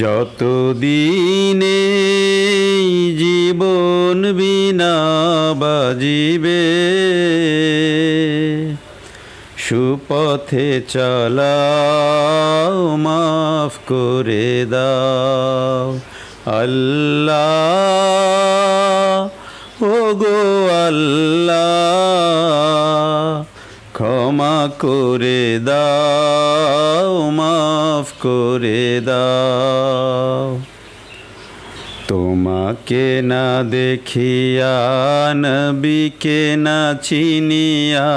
যত দিনে জীবন বিনা বাজিবে সুপথে চালাও মাফ করে দাও। আল্লাহ ও গো আল্লাহ করে দাও, মাফ করে দাও। তোমাকে না দেখিয়া নবীকে না চিনিয়া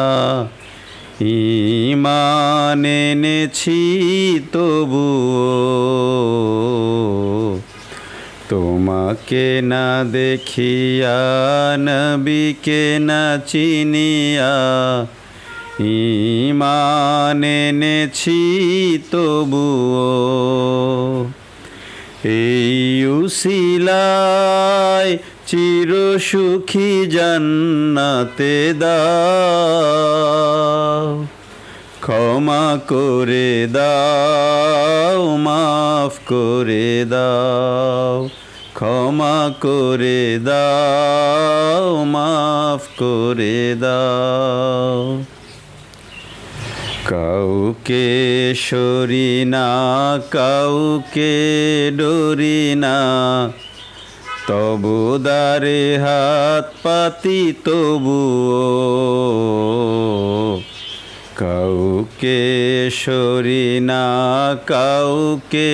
ইমান এনেছি তবুও। তোমাকে না দেখিয়া নবীকে না চিনিয়া ইমান এনেছি তবুও। এই উসিলায় চির সুখী জান্নাতে দাও। ক্ষমা করে দাও, মাফ করে দাও। ক্ষমা করে দাও, মাফ করে দাও। কাউকে সরি না, কাউকে ডরি না। তবু দারে হাত পাতি, তবুও কাউকে সরি না, কাউকে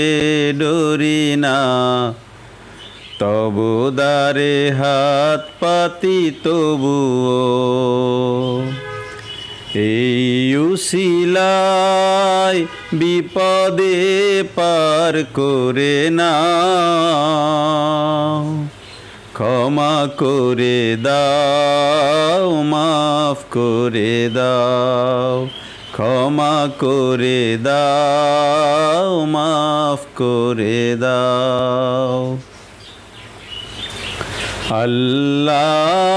ডরি না। তবু দারে হাত পাতি, তবুও এই বিপদে পার করে না ক্ষমা করে দাও, মাফ করে দাও। ক্ষমা করে দাও, মাফ করে দাও। আল্লাহ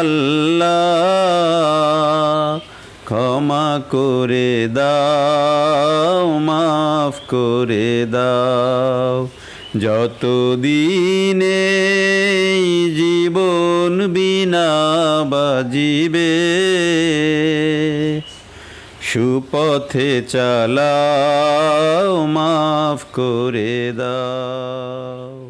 আল্লাহ, ক্ষমা করে দাও, মাফ করে দাও। যত দিনে জীবন বিনা বাজিবে, সুপথে চালাও, মাফ করে দাও।